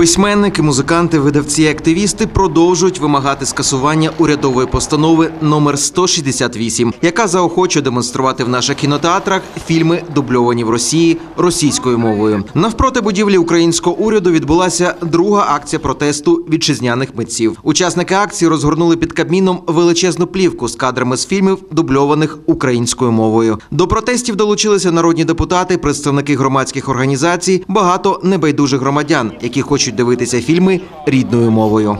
Письменники, музиканти, видавці, активісти продовжують вимагати скасування урядової постанови номер 168, яка заохочує демонструвати в наших кінотеатрах фільми, дубльовані в Росії російською мовою. Навпроти будівлі українського уряду відбулася друга акція протесту вітчизняних митців. Учасники акції розгорнули під Кабміном величезну плівку з кадрами з фільмів, дубльованих українською мовою. До протестів долучилися народні депутати, представники громадських організацій, багато небайдужих громадян, які хочуть дивитися фільми рідною мовою.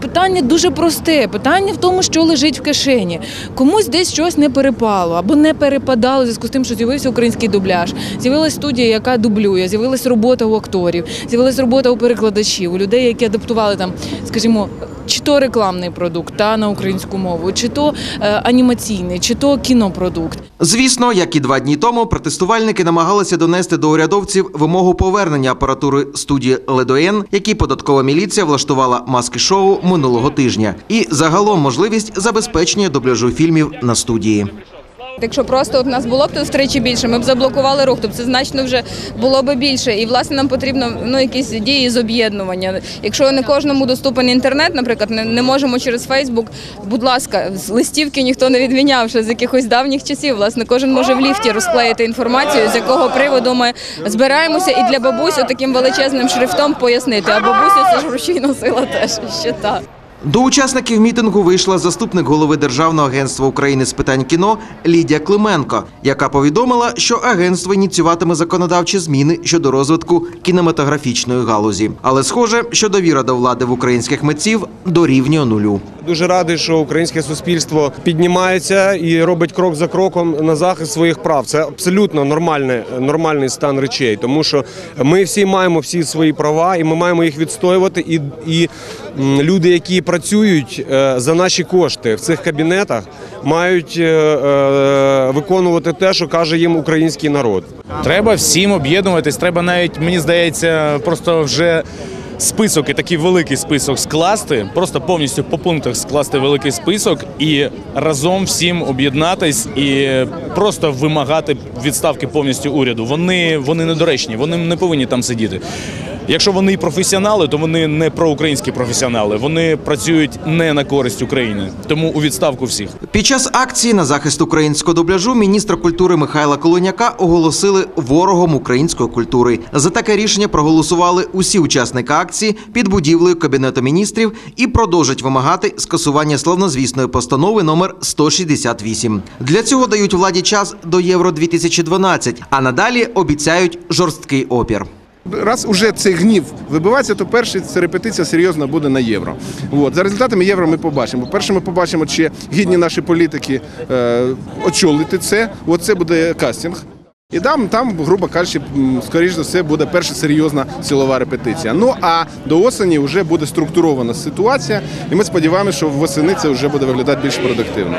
Питання дуже просте. Питання в тому, що лежить в кишені. Комусь десь щось не перепало або не перепадало в зв'язку з тим, що з'явився український дубляж. З'явилась студія, яка дублює, з'явилась робота у акторів, з'явилась робота у перекладачів, у людей, які адаптували там, скажімо, чи то рекламний продукт та на українську мову, чи то е, анімаційний, чи то кінопродукт. Звісно, як і два дні тому, протестувальники намагалися донести до урядовців вимогу повернення апаратури студії Ледоен, які податкова міліція влаштувала маски-шоу минулого тижня, і загалом можливість забезпечення дубляжу фільмів на студії. Якщо просто от нас було б тут втричі більше, ми б заблокували рух, тобто це значно вже було б більше. І власне нам потрібно ну якісь дії з об'єднування. Якщо не кожному доступен інтернет, наприклад, не, не можемо через Фейсбук, будь ласка, з листівки ніхто не відміняв ще з якихось давніх часів. Власне, кожен може в ліфті розклеїти інформацію, з якого приводу ми збираємося, і для бабусь таким величезним шрифтом пояснити. А бабуся це ж рушійна сила теж ще та. До учасників мітингу вийшла заступник голови Державного агентства України з питань кіно Лідія Клименко, яка повідомила, що агентство ініціюватиме законодавчі зміни щодо розвитку кінематографічної галузі. Але схоже, що довіра до влади в українських митців дорівнює нулю. Дуже радий, що українське суспільство піднімається і робить крок за кроком на захист своїх прав. Це абсолютно нормальний, нормальний стан речей, тому що ми всі маємо всі свої права, і ми маємо їх відстоювати. І, і люди, які працюють е, за наші кошти в цих кабінетах, мають е, е, виконувати те, що каже їм український народ. Треба всім об'єднуватись. Треба навіть, мені здається, просто вже список і такий великий список скласти, просто повністю по пунктах скласти великий список і разом всім об'єднатись і просто вимагати відставки повністю уряду. Вони, вони недоречні, вони не повинні там сидіти. Якщо вони і професіонали, то вони не проукраїнські професіонали. Вони працюють не на користь України. Тому у відставку всіх. Під час акції на захист українського дубляжу міністра культури Михайла Колоняка оголосили ворогом української культури. За таке рішення проголосували усі учасники акції під будівлею кабінету міністрів і продовжать вимагати скасування славнозвісної постанови номер 168. Для цього дають владі час до євро 2012 а надалі обіцяють жорсткий опір. Раз уже цей гнів вибивається, то перша ця репетиція серйозно буде на євро. От. За результатами євро ми побачимо. Перше, ми побачимо, чи гідні наші політики е, очолити це. От це буде кастинг. І там, там, грубо кажучи, скоріш за все, буде перша серйозна силова репетиція. Ну а до осені вже буде структурована ситуація, і ми сподіваємося, що восени це вже буде виглядати більш продуктивно.